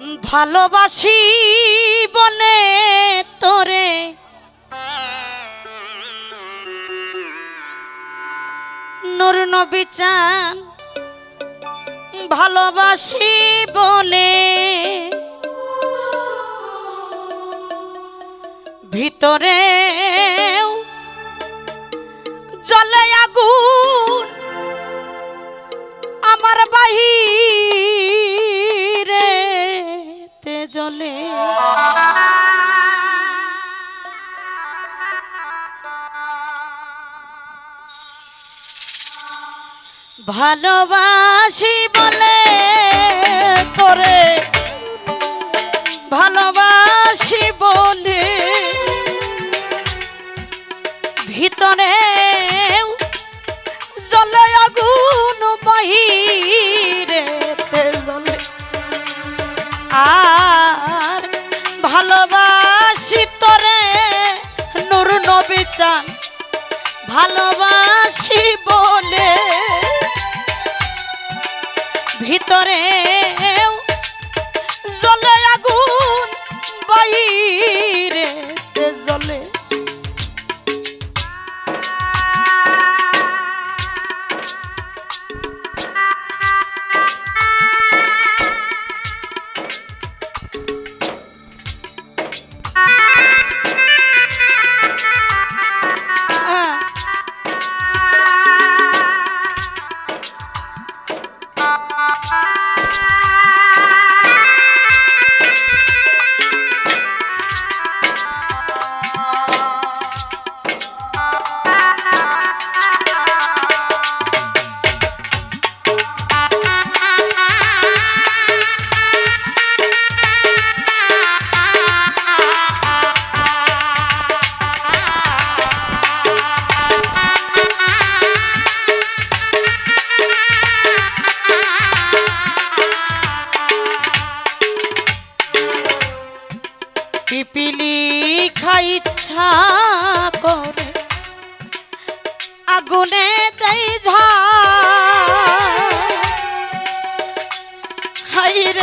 ভালোবাসি বলে তোরে। নুর নবী ভালোবাসি বলে ভিতরে জলে আগুন আমার বাহিরে ভালোবাসি বলে তোরে। ভালোবাসি বলে ভিতরে জলে আগুন বাহিরে জলে। আর ভালোবাসি তোরে নুর নবী চান। ভালোবাসি বলে ভিতরে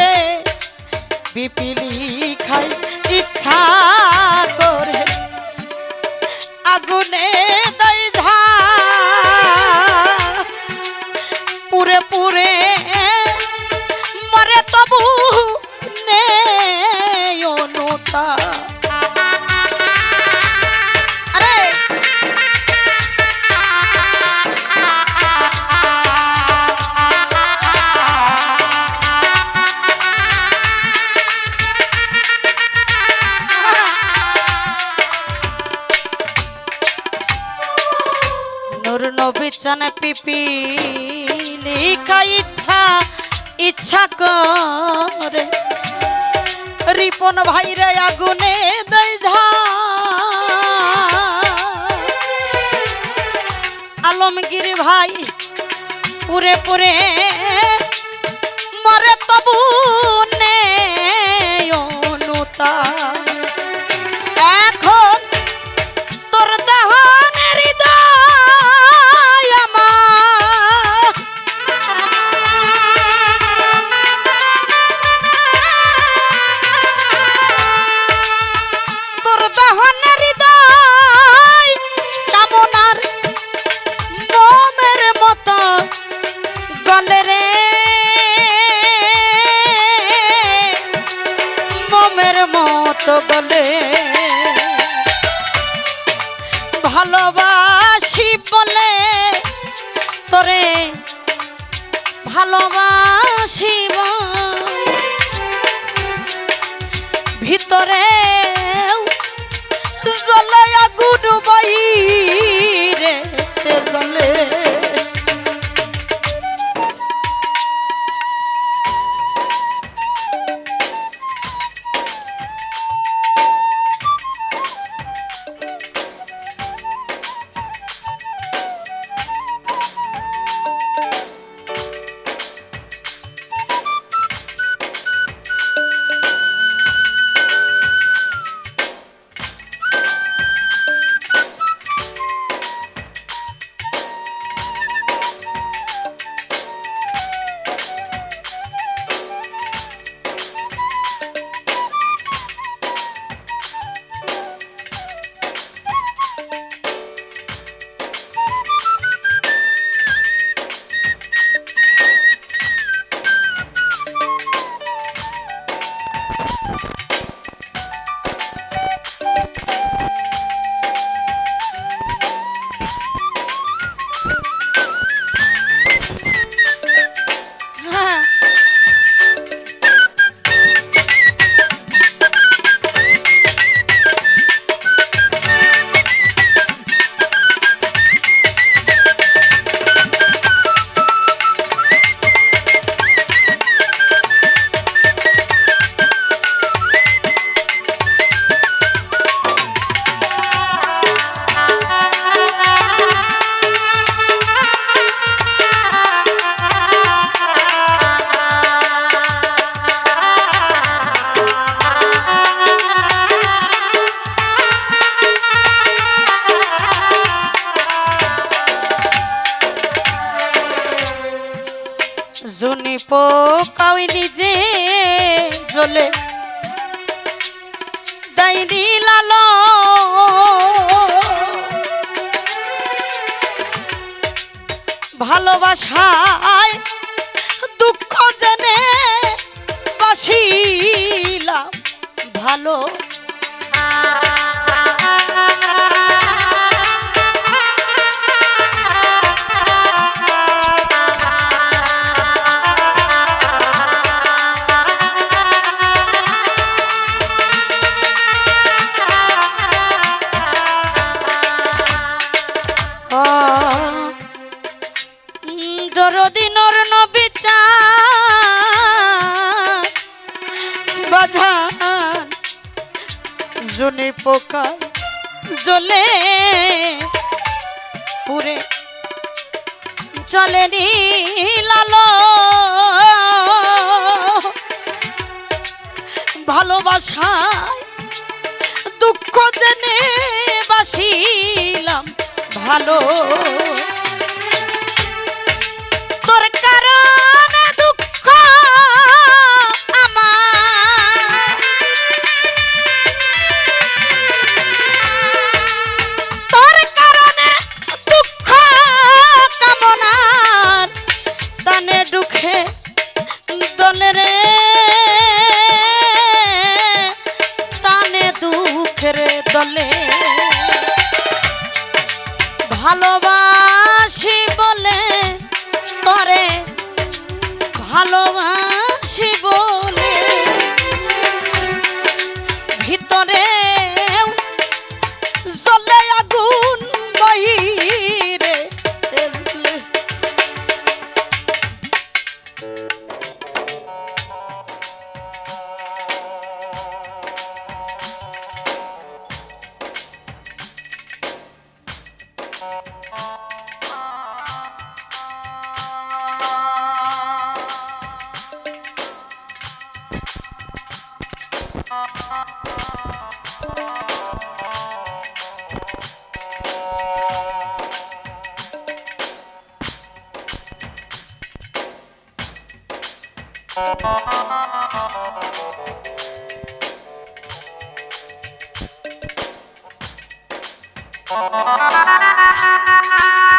রে পিপিলি খাই ইচ্ছা করে। আগুনে চান পিপিলি কা ইচ্ছা ইচ্ছা করে। রিপন ভাইরে আগুনে দেয় আলমগীর ভাই পুরে পুরে মরে তবু নেই অনুতা ভালোবাসি ভিতরে নিজে জ্বলে। ডাইনি লাল ভালোবাসায় দুঃখ জেনে বাসিলাম ভালো। পোকা জ্বলে পুরে চলে লালো ভালোবাসায় দুঃখ জেনে বাসিলাম ভালো Thank you.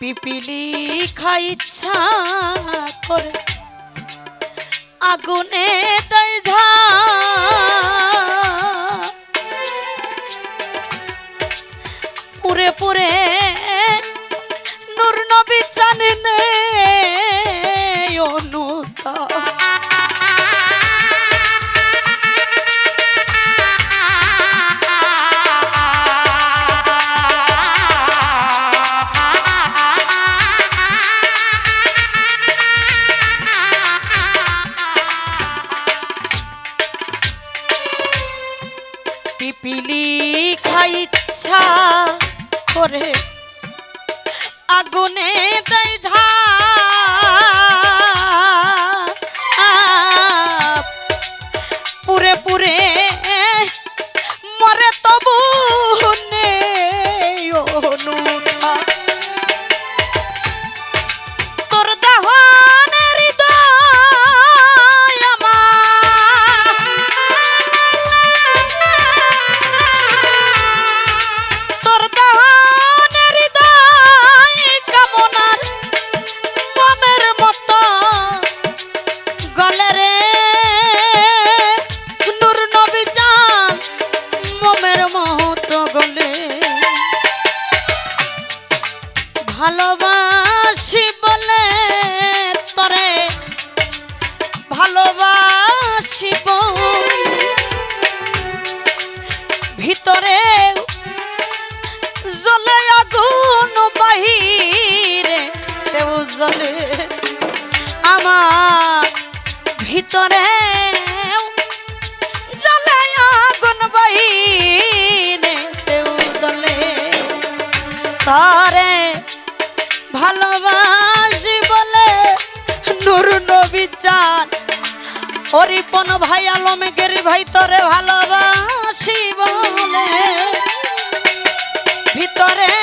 পিপিলি খাই ইচ্ছা করে। আগুনে দেয় ঝা। পুরে পুরে ভিতরে জলে আগুন বাহিরে, তেও জলে আমার ভিতরে জলে আগুন বাহিরে, তেও জলে তারে ভালোবাসি বলে নুর নবিচার হরিপন ভাই আলমগের ভাই তোরে ভালোবাসি বলে। ভিতরে